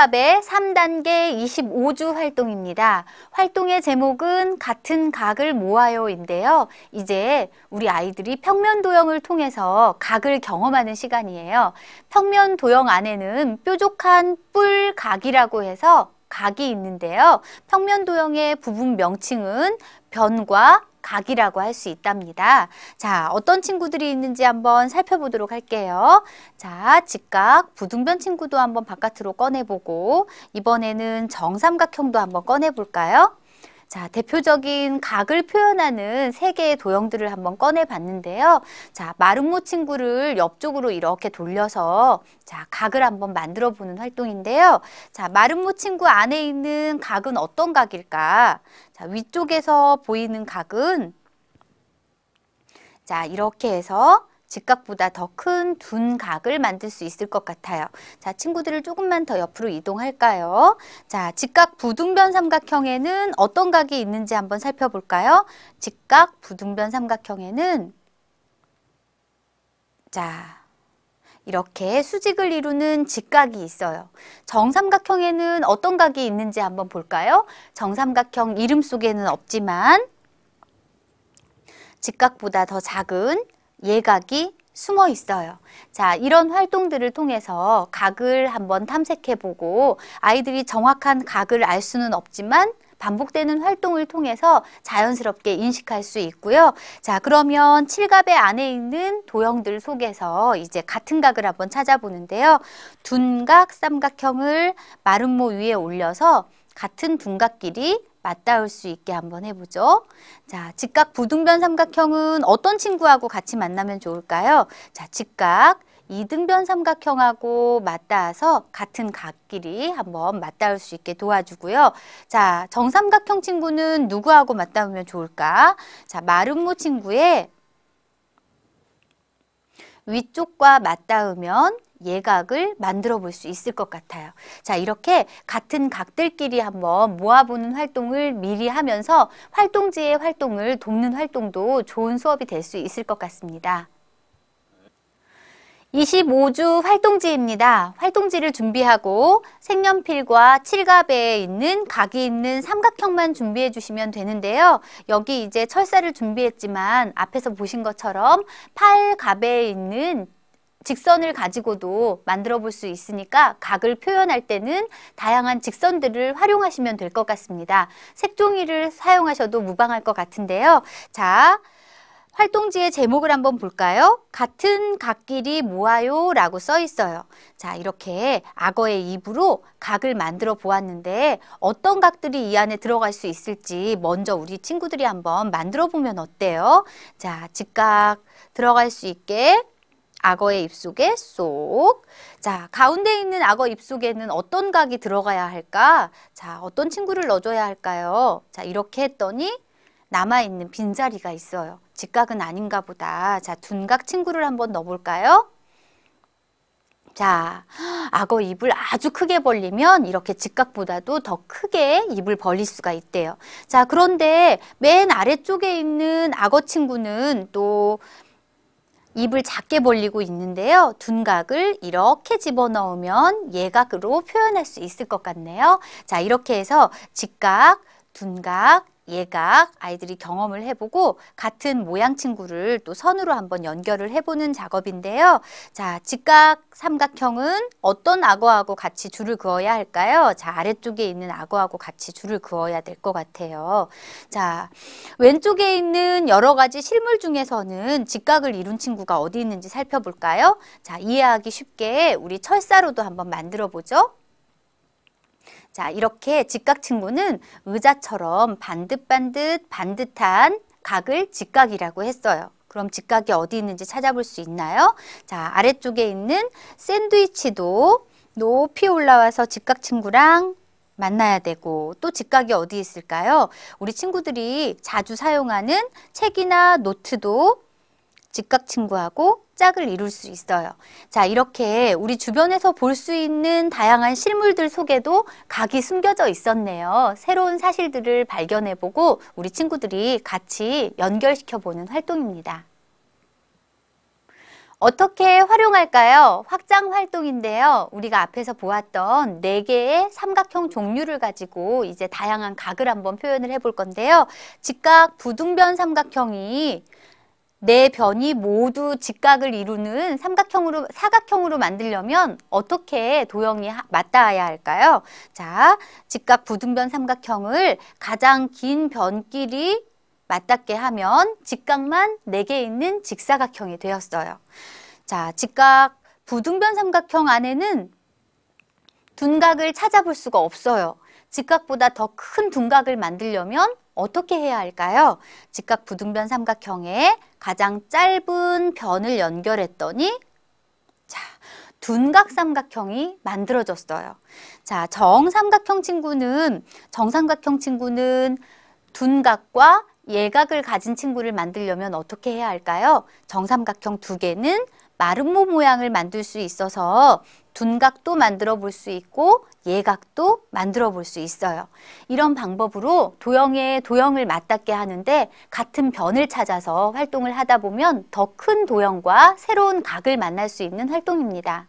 7갑의 3단계 25주 활동입니다. 활동의 제목은 같은 각을 모아요인데요. 이제 우리 아이들이 평면 도형을 통해서 각을 경험하는 시간이에요. 평면 도형 안에는 뾰족한 뿔 각이라고 해서 각이 있는데요. 평면 도형의 부분 명칭은 변과 각이라고 할 수 있답니다. 자, 어떤 친구들이 있는지 한번 살펴보도록 할게요. 자, 직각, 부등변 친구도 한번 바깥으로 꺼내보고 이번에는 정삼각형도 한번 꺼내볼까요? 자, 대표적인 각을 표현하는 세 개의 도형들을 한번 꺼내 봤는데요. 자, 마름모 친구를 옆쪽으로 이렇게 돌려서 자, 각을 한번 만들어 보는 활동인데요. 자, 마름모 친구 안에 있는 각은 어떤 각일까? 자, 위쪽에서 보이는 각은 자, 이렇게 해서 직각보다 더 큰 둔각을 만들 수 있을 것 같아요. 자, 친구들을 조금만 더 옆으로 이동할까요? 자, 직각 부등변 삼각형에는 어떤 각이 있는지 한번 살펴볼까요? 직각 부등변 삼각형에는 자, 이렇게 수직을 이루는 직각이 있어요. 정삼각형에는 어떤 각이 있는지 한번 볼까요? 정삼각형 이름 속에는 없지만 직각보다 더 작은 예각이 숨어 있어요. 자, 이런 활동들을 통해서 각을 한번 탐색해 보고 아이들이 정확한 각을 알 수는 없지만 반복되는 활동을 통해서 자연스럽게 인식할 수 있고요. 자, 그러면 칠갑의 안에 있는 도형들 속에서 이제 같은 각을 한번 찾아보는데요. 둔각 삼각형을 마름모 위에 올려서 같은 둔각끼리 맞닿을 수 있게 한번 해보죠. 자, 직각 부등변 삼각형은 어떤 친구하고 같이 만나면 좋을까요? 자, 직각 이등변 삼각형하고 맞닿아서 같은 각끼리 한번 맞닿을 수 있게 도와주고요. 자, 정삼각형 친구는 누구하고 맞닿으면 좋을까? 자, 마름모 친구의 위쪽과 맞닿으면 예각을 만들어 볼 수 있을 것 같아요. 자, 이렇게 같은 각들끼리 한번 모아보는 활동을 미리 하면서 활동지의 활동을 돕는 활동도 좋은 수업이 될 수 있을 것 같습니다. 25주 활동지입니다. 활동지를 준비하고 색연필과 칠갑에 있는 각이 있는 삼각형만 준비해 주시면 되는데요. 여기 이제 철사를 준비했지만 앞에서 보신 것처럼 팔갑에 있는 직선을 가지고도 만들어 볼 수 있으니까 각을 표현할 때는 다양한 직선들을 활용하시면 될 것 같습니다. 색종이를 사용하셔도 무방할 것 같은데요. 자, 활동지의 제목을 한번 볼까요? 같은 각끼리 모아요 라고 써 있어요. 자, 이렇게 악어의 입으로 각을 만들어 보았는데 어떤 각들이 이 안에 들어갈 수 있을지 먼저 우리 친구들이 한번 만들어 보면 어때요? 자, 직각 들어갈 수 있게 악어의 입속에 쏙. 자, 가운데 있는 악어 입속에는 어떤 각이 들어가야 할까? 자, 어떤 친구를 넣어줘야 할까요? 자, 이렇게 했더니 남아있는 빈자리가 있어요. 직각은 아닌가 보다. 자, 둔각 친구를 한번 넣어볼까요? 자, 악어 입을 아주 크게 벌리면 이렇게 직각보다도 더 크게 입을 벌릴 수가 있대요. 자, 그런데 맨 아래쪽에 있는 악어 친구는 또 입을 작게 벌리고 있는데요. 둔각을 이렇게 집어넣으면 예각으로 표현할 수 있을 것 같네요. 자, 이렇게 해서 직각, 둔각, 예각 아이들이 경험을 해보고 같은 모양 친구를 또 선으로 한번 연결을 해보는 작업인데요. 자, 직각 삼각형은 어떤 악어하고 같이 줄을 그어야 할까요? 자, 아래쪽에 있는 악어하고 같이 줄을 그어야 될 것 같아요. 자, 왼쪽에 있는 여러 가지 실물 중에서는 직각을 이룬 친구가 어디 있는지 살펴볼까요? 자, 이해하기 쉽게 우리 철사로도 한번 만들어 보죠. 자, 이렇게 직각 친구는 의자처럼 반듯반듯 반듯한 각을 직각이라고 했어요. 그럼 직각이 어디 있는지 찾아볼 수 있나요? 자, 아래쪽에 있는 샌드위치도 높이 올라와서 직각 친구랑 만나야 되고 또 직각이 어디 있을까요? 우리 친구들이 자주 사용하는 책이나 노트도 직각 친구하고 짝을 이룰 수 있어요. 자, 이렇게 우리 주변에서 볼 수 있는 다양한 실물들 속에도 각이 숨겨져 있었네요. 새로운 사실들을 발견해보고 우리 친구들이 같이 연결시켜보는 활동입니다. 어떻게 활용할까요? 확장 활동인데요. 우리가 앞에서 보았던 네개의 삼각형 종류를 가지고 이제 다양한 각을 한번 표현을 해볼 건데요. 직각 부등변 삼각형이 네 변이 모두 직각을 이루는 삼각형으로 사각형으로 만들려면 어떻게 도형이 하- 맞닿아야 할까요? 자, 직각 부등변 삼각형을 가장 긴 변끼리 맞닿게 하면 직각만 네 개 있는 직사각형이 되었어요. 자, 직각 부등변 삼각형 안에는 둔각을 찾아볼 수가 없어요. 직각보다 더 큰 둔각을 만들려면 어떻게 해야 할까요? 직각 부등변 삼각형에 가장 짧은 변을 연결했더니 자, 둔각 삼각형이 만들어졌어요. 자, 정삼각형 친구는 정삼각형 친구는 둔각과 예각을 가진 친구를 만들려면 어떻게 해야 할까요? 정삼각형 두 개는 마름모 모양을 만들 수 있어서 둔각도 만들어 볼 수 있고 예각도 만들어 볼 수 있어요. 이런 방법으로 도형에 도형을 맞닿게 하는데 같은 변을 찾아서 활동을 하다 보면 더 큰 도형과 새로운 각을 만날 수 있는 활동입니다.